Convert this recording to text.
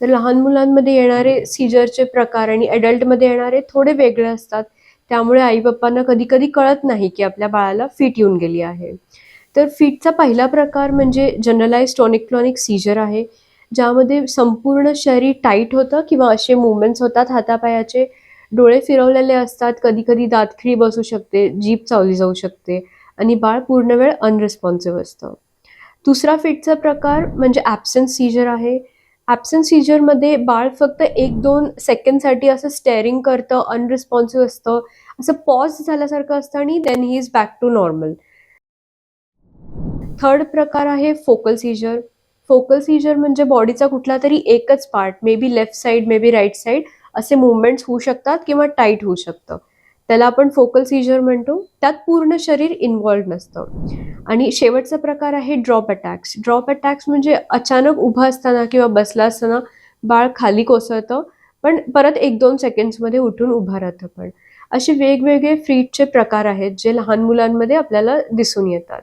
तर लहान मुलांमध्ये येणारे सीजरचे प्रकार आणि अडल्टमध्ये येणारे थोडे वेगळे असतात. त्यामुळे आई बाप्पांना कधी कधी कळत नाही की आपल्या बाळाला फिट येऊन गेली आहे. तर फिटचा पहिला प्रकार म्हणजे जनरलाइज टॉनिक क्लॉनिक सीजर आहे ज्यामध्ये संपूर्ण शरीर टाईट होतं किंवा असे मुवमेंट्स होतात. हातापायाचे डोळे फिरवलेले असतात. कधी कधी दातखिळी बसू शकते जीप चावली जाऊ शकते आणि बाळ पूर्ण वेळ अनरिस्पॉन्सिव्ह असतं. दुसरा फिटचा प्रकार म्हणजे ॲब्सेंट सीजर आहे ॲब्सेंट सीजरमध्ये बाळ फक्त एक दोन सेकंडसाठी असं स्टेअरिंग करतं अनरिस्पॉन्सिव्ह असतं. असं पॉज झाल्यासारखं असतं आणि then he is back to normal third प्रकार आहे फोकल सीजर फोकल सीजर म्हणजे बॉडीचा कुठला तरी एकच part may be left side may be right side असे मुवमेंट्स होऊ शकतात किंवा टाईट होऊ शकतं. त्याला आपण फोकल सीजर म्हणतो. त्यात पूर्ण शरीर इन्वॉल्ड नसतं. आणि शेवटचा प्रकार आहे ड्रॉप अटॅक्स ड्रॉप अटॅक्स म्हणजे अचानक उभं असताना किंवा बसला असताना बाळ खाली कोसळतं पण परत एक दोन सेकंड्समध्ये उठून उभं राहतं पण. असे वेगवेगळे फ्रीटचे प्रकार आहेत जे लहान मुलांमध्ये आपल्याला दिसून येतात.